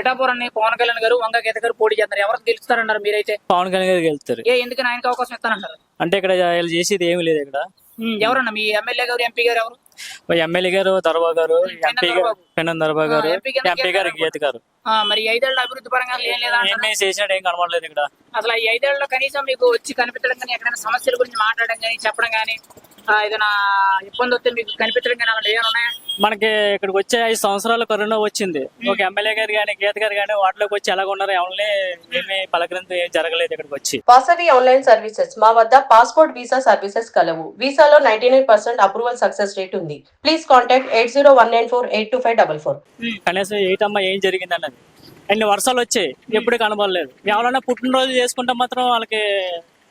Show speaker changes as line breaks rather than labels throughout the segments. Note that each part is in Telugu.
పిఠాపురాన్ని పవన్ కళ్యాణ్ గారు వంగ గీత గారు పోటీ చేస్తారు ఎవరికి గెలుస్తారన్నారు మీరైతే?
పవన్ కళ్యాణ్ గారికి వెళ్తారు
ఏ ఎందుకని ఆయనకి అవకాశం ఇస్తానంటారు?
అంటే ఇక్కడ వీళ్ళు చేసేది ఏమీ లేదు ఇక్కడ.
ఎవరన్నా మీ ఎమ్మెల్యే గారు ఎంపీ గారు ఎవరు?
ఎమ్మెల్యే గారు దర్బా గారు ఎంపీ గారు. పెన్నం దర్బా గారు
ఎంపీ గారు
గీత గారు.
ఆ, మరి ఐదేళ్ళ అభివృద్ధి పరంగా ఏం లేదా?
ఏమీ చేసినట్టు ఏం కనబడలేదు ఇక్కడ.
అసలు ఈ ఐదేళ్ళలో కనీసం మీకు వచ్చి కనిపించడం కానీ ఎక్కడైనా సమస్యల గురించి మాట్లాడడం కానీ చెప్పడం కానీ ఏదైనా ఇబ్బంది వస్తే మీకు కనిపించడం కానీ అలాంటి ఏమైనా ఉన్నాయా?
మనకి ఇక్కడికి వచ్చే ఐదు సంవత్సరాలు కరోనా వచ్చింది. ఒక ఎమ్మెల్యే గారు కానీ గీత గారు కానీ వాటిలోకి వచ్చి ఎలాగ ఉన్నారు ఎవరిని ఏమీ పలకరింత ఏం జరగలేదు ఇక్కడికి వచ్చి.
Vasavi online services. మా వద్ద పాస్పోర్ట్ వీసా సర్వీసెస్ కలవు. వీసాలో ninety nine percent approval success rate ఉంది. Please contact eight zero one nine four eight two five double four
కనీసం ఏటమ్మా ఏం జరిగింది అన్నది అన్ని వర్షాలు వచ్చాయి ఎప్పుడు కనబడలేదు. ఎవరైనా పుట్టినరోజు చేసుకుంటే మాత్రం వాళ్ళకి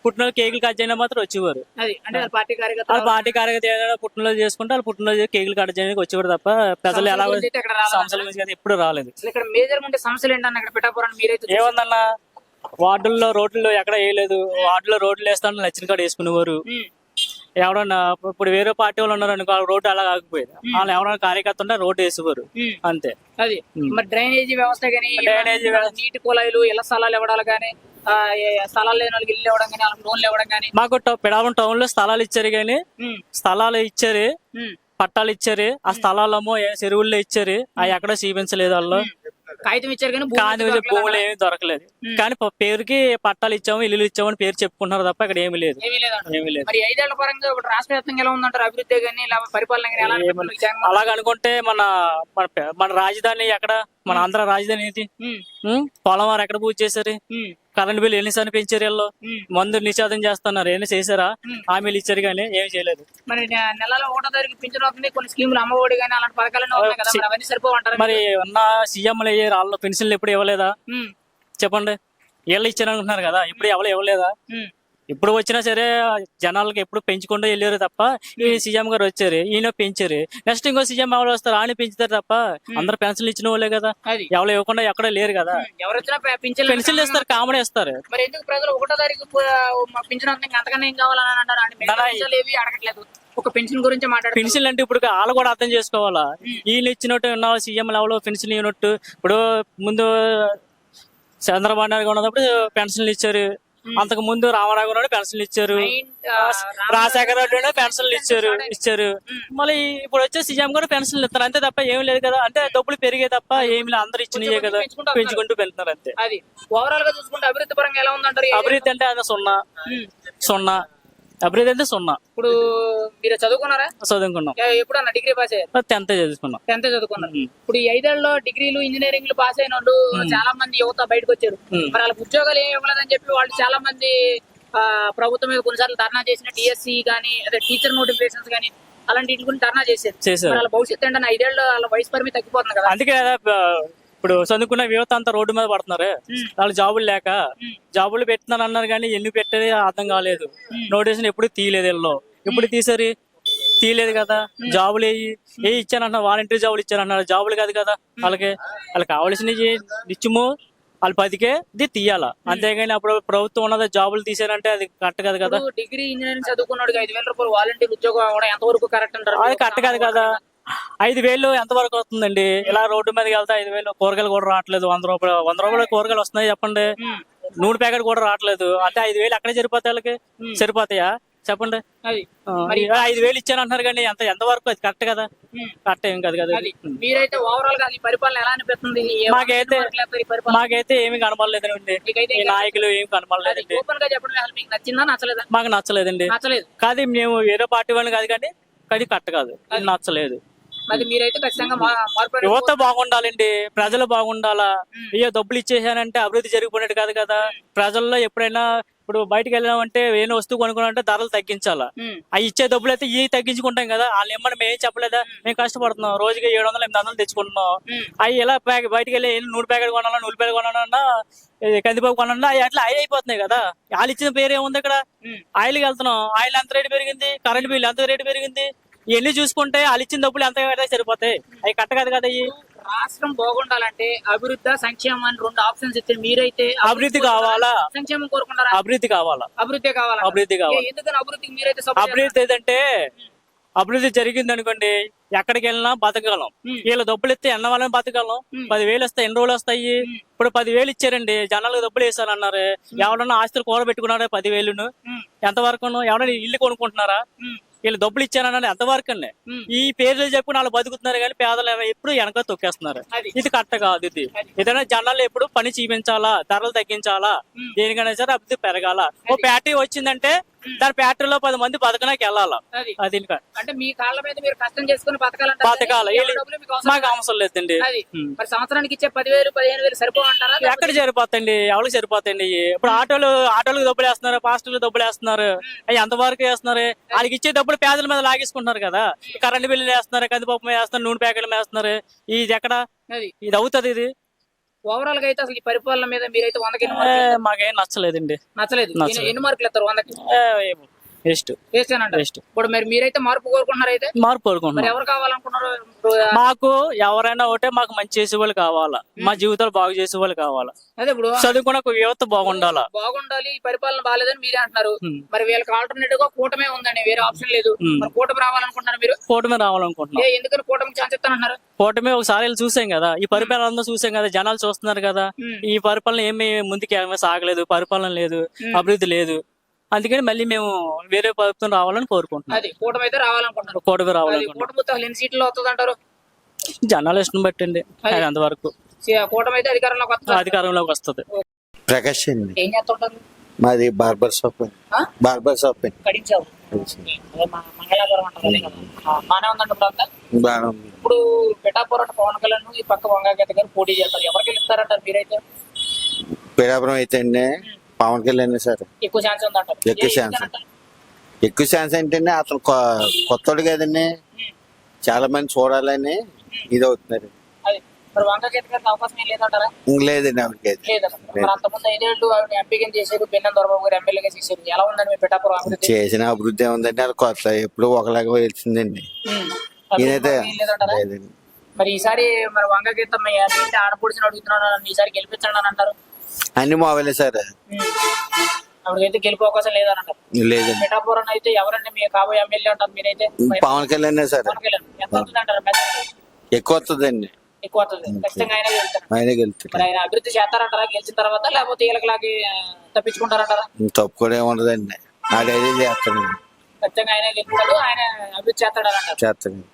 పుట్టినరోజు కేకులు కట్ చేయడం మాత్రం వచ్చేవారు.
అది అంటే వాళ్ళ పార్టీ
కార్యకర్త ఏదైనా పుట్టినరోజు చేసుకుంటే వాళ్ళు పుట్టినరోజు కేకులు కట్ చేయడానికి వచ్చేవారు తప్ప ప్రజలు ఎలా
సమస్యల గురించి
ఎప్పుడు రాలేదు.
ఇక్కడ మేజర్ ఉంటే సమస్యలు ఏంటన్న ఇక్కడ మీరైతే
ఏముందన్నా? వార్డుల్లో రోడ్లు ఎక్కడ వేయలేదు. వార్డులో రోడ్లు వేస్తాను నచ్చిన కాడ వేసుకునేవారు ఎవడన్నా ఇప్పుడు వేరే పార్టీ వాళ్ళు ఉన్నారు అనుకో రోడ్డు అలా ఆగిపోయేది వాళ్ళు ఎవరైనా కార్యకర్త ఉంటే రోడ్డు వేసేవారు
ఉమ్.
అంతే.
అది. మరి డ్రైనేజీ వ్యవస్థ కానీ
డ్రైనేజీ.
నీటి కుళాయిలు ఇళ్ళ స్థలాలు ఇవ్వడాలు కానీ స్థలాలు లేని వాళ్ళకి ఇల్లు ఇవ్వడం కానీ వాళ్ళకి లోన్లు ఇవ్వడం కానీ
మాకు పిడావరం టౌన్లో స్థలాలు ఇచ్చారు కానీ స్థలాలు ఇచ్చారు. పట్టాలు ఇచ్చారు ఆ స్థలాలేమో చెరువుల్లో ఇచ్చారు అవి ఎక్కడ చూపించలేదు వాళ్ళు.
కాగితం ఇచ్చారు కానీ
భూములు. ఏమి దొరకలేదు. కానీ పేరుకి పట్టాలు ఇచ్చాము ఇల్లు ఇచ్చాము అని పేరు చెప్పుకుంటున్నారు తప్ప ఇక్కడ ఏమీ లేదు.
ఏమీ
లేదు
మరి ఐదేళ్ళ పరంగా రాష్ట్ర వ్యాప్తంగా ఎలా ఉందంటారు అభివృద్ధి కానీ పరిపాలన
అలాగ అనుకుంటే మన మన రాజధాని ఎక్కడ? మన ఆంధ్ర రాజధాని ఏంటి? పోలవరం ఎక్కడ పూజ చేశారు? కరెంట్ బిల్ ఎన్నిసార్లు పెంచారు వీళ్ళు?
ఉమ్.
మందు నిషేధం చేస్తున్నారు. ఏమైనా చేశారా. హామీలు ఇచ్చారు కానీ ఏమి చేయలేదు.
మరి నెలలో ఒకటో తారీఖు పింఛన్ అవుతుంది కొన్ని స్కీములు అమ్మఒడి కానీ అలాంటి అవన్నీ సరిపోవంటారు
మరి ఉన్న సీఎంలు అయ్యారు వాళ్ళు పెన్షన్లు ఎప్పుడు ఇవ్వలేదా? చెప్పండి. వీళ్ళు ఇచ్చారు అనుకుంటున్నారు కదా ఇప్పుడు ఎవరు ఇవ్వలేదా? ఇప్పుడు వచ్చినా సరే జనాలకి ఎప్పుడు పెంచుకుంటూ వెళ్ళారు తప్ప ఈ సీఎం గారు వచ్చారు ఈయన పెంచారు. నెక్స్ట్ ఇంకో సీఎం ఎవరు వస్తారు? ఆయన పెంచుతారు తప్ప అందరు పెన్షన్లు ఇచ్చిన వాళ్ళే కదా. ఎవరు ఇవ్వకుండా ఎక్కడ లేరు కదా. పెన్షన్లు ఇస్తారు కామన్ ఇస్తారు.
మరి ఎందుకు ప్రజలు ఒకటో తారీఖు అంతకన్నా ఏం కావాలని అంటారు? ఒక పెన్షన్ గురించి మాట్లాడుతున్నారు
పెన్షన్లు అంటే ఇప్పుడు వాళ్ళు కూడా అర్థం చేసుకోవాలా? వీళ్ళు ఇచ్చినట్టు ఉన్న సీఎం లెవెల్ పెన్షన్ ఇవ్వనట్టు? ఇప్పుడు ముందు చంద్రబాబు నాయుడు ఉన్నప్పుడు పెన్షన్లు ఇచ్చారు. అంతకు ముందు రామారావు గారు పెన్షన్లు ఇచ్చారు. రాజశేఖర రెడ్డి పెన్షన్లు ఇచ్చారు ఇచ్చారు. మళ్ళీ ఇప్పుడు వచ్చే సీఎం కూడా పెన్షన్లు ఇస్తారు. అంతే తప్ప ఏం లేదు కదా. అంటే డబ్బులు పెరిగే తప్ప ఏమి లేదు. అందరు ఇచ్చినయే కదా.
పెంచుకుంటూ
వెళ్తున్నారు అంతే.
అది. ఓవరాల్గా చూసుకుంటే అభివృద్ధి పరంగా ఎలా ఉందంటారు?
అభివృద్ధి అంటే అది సున్నా. సున్నా. అభివృద్ధి అంటే సున్నా.
ఇప్పుడు మీరు చదువుకున్నారా?
చదువుకున్నాం.
ఎప్పుడన్నా డిగ్రీ పాస్ అయ్యారు?
టెన్త్ చదువుకున్నాం.
టెన్త్ చదువుకున్నారు. ఇప్పుడు ఈ ఐదేళ్ళలో డిగ్రీలు ఇంజనీరింగ్లు పాస్ అయిన వాళ్ళు చాలా మంది యువత బయటకు వచ్చారు. మరి వాళ్ళకి ఉద్యోగాలు ఏమి ఇవ్వలేదని చెప్పి వాళ్ళు చాలా మంది ఆ, ప్రభుత్వం మీద కొన్నిసార్లు ధర్నా చేసిన డిఎస్సి కానీ అదే టీచర్ నోటిఫికేషన్స్ కానీ అలాంటి వీటి గురించి ధర్నా చేశారు. వాళ్ళ భవిష్యత్తు ఏంటంటే ఐదేళ్ళు వాళ్ళ వయసు పరిమితి తగ్గిపోతుంది కదా.
అందుకే ఇప్పుడు చదువుకున్న యువత అంతా రోడ్డు మీద పడుతున్నారు. వాళ్ళు జాబులు లేక జాబులు పెట్టినారు అన్నారు కానీ ఎన్ని పెట్టేది అర్థం కాలేదు. నోటిఫికేషన్ ఎప్పుడు తీయలేదు వీళ్ళు ఎప్పుడు తీసారు తీయలేదు కదా జాబులు ఏ ఏ ఇచ్చానంటున్నారు వాలంటీర్ జాబులు ఇచ్చారన్నారు జాబులు కాదు కదా వాళ్ళకి వాళ్ళకి కావాల్సినవి ఇచ్చుము వాళ్ళు పదికే ఇది తీయాల. అంతేగాని అప్పుడు ప్రభుత్వం ఉన్నది జాబులు తీసారంటే అది కరెక్ట్ కాదు కదా.
ఇప్పుడు డిగ్రీ ఇంజనీరింగ్ చదువుకున్నాడు ఐదు వేల రూపాయలు వాలంటీర్ ఉద్యోగం అవ్వడం ఎంతవరకు కరెక్ట్ అంటారు?
అది కరెక్ట్ కాదు కదా. ఐదు వేలు ఎంత వరకు వస్తుందండి? ఇలా రోడ్డు మీదకి వెళ్తే ఐదు వేలు కూరగాయలు కూడా రావట్లేదు వంద రూపాయలు వంద రూపాయల కూరగాయలు వస్తున్నాయి చెప్పండి. నూనె ప్యాకెట్ కూడా రావట్లేదు. అంటే ఐదు వేలు అక్కడే సరిపోతాయి వాళ్ళకి? సరిపోతాయా? చెప్పండి. ఐదు వేలు ఇచ్చాను అంటున్నారు కానీ ఎంత ఎంత వరకు అది కరెక్ట్ కదా. కరెక్ట్ ఏం కాదు కదా
మీరైతే ఓవరాల్గా ఈ పరిపాలన ఎలా అనిపిస్తుంది?
మాకైతే మాకైతే ఏమి కనబడలేదండి.
మీకైతే
ఈ నాయకులు ఏమి
అసలు మీకు నచ్చిందా నచ్చలేదా?
మాకు నచ్చలేదండి.
నచ్చలేదు.
కాదు మేము వేరే పార్టీ వాళ్ళు కాదు కానీ అది కరెక్ట్ కాదు. అది. నచ్చలేదు.
అది మీరైతే ఖచ్చితంగా మార్పు
యువత బాగుండాలండి. ప్రజలు బాగుండాలా? అయ్యో డబ్బులు ఇచ్చేసానంటే అభివృద్ధి జరిగిపోయినట్టు కాదు కదా. ప్రజల్లో ఎప్పుడైనా ఇప్పుడు బయటకు వెళ్ళామంటే ఏదో వస్తువు కొనుక్కోవాలంటే ధరలు తగ్గించాలా. అవి ఇచ్చే డబ్బులు అయితే ఇవి తగ్గించుకుంటాం కదా. వాళ్ళు ఏమన్నా మేము ఏం చెప్పలేదా? మేము కష్టపడుతున్నాం. రోజుకి ఏడు వందలు ఎనిమిది వందలు తెచ్చుకుంటున్నాం. అవి ఎలా ప్యాక్ బయటకు వెళ్ళి ఏం నూనె ప్యాకెట్ కొనాలా నూనె ప్యాకెట్ కొనాలన్నా కందిపప్పు కొనాలన్నా అవి అట్లా ఆయిల్ అయిపోతున్నాయి కదా. వాళ్ళు ఇచ్చిన పేరు ఏముంది ఇక్కడ. ఆయిల్కి వెళ్తున్నాం. ఆయిల్ ఎంత రేటు పెరిగింది? కరెంట్ బిల్ ఎంత రేటు పెరిగింది? ఇవన్నీ చూసుకుంటే వాళ్ళు ఇచ్చిన డబ్బులు ఎంత కడితే సరిపోతాయి. అవి కట్ట కాదు ఇవి
రాష్ట్రం బాగుండాలంటే అభివృద్ధి సంక్షేమం అని రెండు ఆప్షన్స్ ఇస్తే మీరైతే
అభివృద్ధి కావాలా?
సంక్షేమం కోరుకుంటారా?
అభివృద్ధి కావాలా?
అభివృద్ధి కావాలా?
అభివృద్ధి కావాలి?
ఎందుకని అభివృద్ధికి మీరైతే
అభివృద్ధి ఏదంటే అభివృద్ధి జరిగింది అనుకోండి ఎక్కడికి వెళ్ళినా బతకగలం. వీళ్ళ డబ్బులు ఇస్తే ఎన్న వాళ్ళని బతకగలం. పదివేలు ఇస్తే ఎన్ని రోజులు వస్తాయి? ఇప్పుడు పదివేలు ఇచ్చారండి జనాలకు డబ్బులు వేసాను అన్నారు ఎవరన్నా ఆస్తులు కూడబెట్టుకున్నారా పదివేలును?
ఉమ్.
ఎంతవరకు ఎవరైనా ఇల్లు కొనుక్కుంటున్నారా. వీళ్ళు డబ్బులు ఇచ్చానని ఎంతవరకు అండి
ఉమ్.
ఈ పేర్లు చెప్పుకుని వాళ్ళు బతుకుతున్నారు కానీ పేదలు ఎప్పుడు వెనక తొక్కేస్తున్నారు. ఇది కరెక్ట్ కాదు ఇది. ఏదైనా జనాలు ఎప్పుడు పని చూపించాలా ధరలు తగ్గించాలా. దేనికైనా సరే అభివృద్ధి పెరగాల ఓ ఫ్యాక్టరీ వచ్చిందంటే దాని ఫ్యాక్టరీలో పది మంది బతకడానికి వెళ్ళాలా?
అది. అంటే మీ కాళ్ళ మీద మీరు కష్టం చేసుకుని బతకాలంటారు?
బతకాల.
మీకు అవసరం
లేదండి.
మరి సంవత్సరానికి ఇచ్చే పదివేలు పదిహేను వేలు సరిపోమంటారా
ఎక్కడ సరిపోతాయండి? ఎవరికి సరిపోతాయండి? ఇప్పుడు ఆటోలు ఆటోలకు డబ్బులు వేస్తున్నారు పాస్టర్లు డబ్బులు వేస్తున్నారు. అవి ఎంతవరకు వేస్తున్నారు? వాళ్ళకి ఇచ్చే డబ్బులు పేదల మీద లాగేసుకుంటున్నారు కదా. కరెంట్ బిల్లులు వేస్తున్నారు కందిపప్పు వేస్తున్నారు నూనె ప్యాకెట్లు వేస్తున్నారు. ఇది ఎక్కడ? ఇది అవుతుంది ఇది.
ఓవరాల్గా అయితే అసలు ఈ పరిపాలన మీద మీరైతే వందకి
మాకేం నచ్చలేదండి.
నచ్చలేదు. ఎన్ని మార్కులు ఇస్తారు వందకి?
వేస్ట్ వేస్ట్
ఇప్పుడు మరి మీరైతే మార్పు కోరుకుంటున్నారు అయితే?
మార్పు
మరి
కోరుకుంటున్నాం
ఎవరు కావాలనుకున్నారు
మాకు ఎవరైనా ఒకటే మాకు మంచి చేసే వాళ్ళు కావాలా మా జీవితాలు బాగు చేసే వాళ్ళు కావాలా.
అదే ఇప్పుడు
చదువుకున్న ఒక యువత బాగుండాలా.
బాగుండాలి ఈ పరిపాలన బాగాలేదని మీరే అంటున్నారు. మరి వీళ్ళకి ఆల్టర్నేటివ్గా కూటమే ఉందండి వేరే ఆప్షన్ లేదు. మరి కూటమి రావాలనుకుంటున్నారు మీరు?
కూటమి రావాలనుకుంటున్నాం.
ఏ ఎందుకని కూటమి ఛాన్స్ ఇస్తానంటున్నారు?
కూటమి ఒకసారి వెళ్ళి చూసాం కదా ఈ పరిపాలన అంతా చూసాం కదా జనాలు చూస్తున్నారు కదా. ఈ పరిపాలన ఏమి ముందుకు ఏమీ సాగలేదు పరిపాలన లేదు. అభివృద్ధి లేదు. అందుకని మళ్ళీ మేము వేరే ప్రభుత్వం రావాలని కోరుకుంటున్నాం.
అది కూటమి అయితే రావాలనుకుంటున్నారు.
కూటమి
అది
రావాలనుకుంటున్నాం
కూటమి అసలు ఎన్ని సీట్లు అంటారు.
జనాలు ఇష్టం బట్టండి
అది.
అంతవరకు.
కూటమి అయితే అధికారంలోకి వస్తుంది.
అధికారంలోకి వస్తుంది.
ప్రకాష్ అండి.
ఏం చేస్తుంటారు?
మాది బార్బర్ షాప్ అండి.
ఆ?
బార్బర్ షాప్ అండి.
కడించావు. అదే మా మంగళాపురం అంటారు అదే కదా. ఆ, బాగానే ఉందండి ఇప్పుడు అంతా
బాగా ఉంది.
ఇప్పుడు పిఠాపురం పవన్ కళ్యాణ్ ఈ పక్క వంగాగత గారు పోటీ చేస్తారు. ఎవరికి ఇస్తారంటారు మీరైతే?
పిఠాపురం అయితే అండి. పవన్ కళ్యాణ్ సార్?
ఎక్కువ ఛాన్స్ ఉందంటారు
ఎక్కువ ఛాన్స్. ఎక్కువ ఛాన్స్ ఏంటంటే అతను కొత్తోడు కదండి. చాలా మంది చూడాలని ఇది అవుతున్నారు. లేదండి చేసిన అభివృద్ధి ఏముందండి? అది కొత్త ఎప్పుడు ఒకలాగా వెళ్తుందండి లేదండి.
మరి ఈసారి మరి వంగగీత మీ ఏంటి ఆడపడిచిన అడుగుతున్నాను. నన్ను ఈసారి గెలిపించండి అని అంటారు.
అన్ని మొబైలే సార్.
అప్పటికైతే గెలిపే అవకాశం
లేదండి.
పిఠాపురం అయితే ఎవరండి మీ కాబోయే ఎమ్మెల్యే మీరైతే?
పవన్ కళ్యాణ్ సార్.
పవన్ కళ్యాణ్. ఎంత వస్తుంది అంటారు మెజారిటీ?
ఎక్కువ వస్తుందండి.
ఎక్కువ వస్తుంది. ఖచ్చితంగా ఆయన
ఆయన
ఆయన అభివృద్ధి చేస్తారంటారా? గెలిచిన తర్వాత లేకపోతే తప్పించుకుంటారంటారా?
తప్పు కూడా ఏముండదండి నాకైతే చేస్తాను
ఖచ్చితంగా ఆయన గెలుస్తాడు. ఆయన అభివృద్ధి చేస్తాడు అంటారు.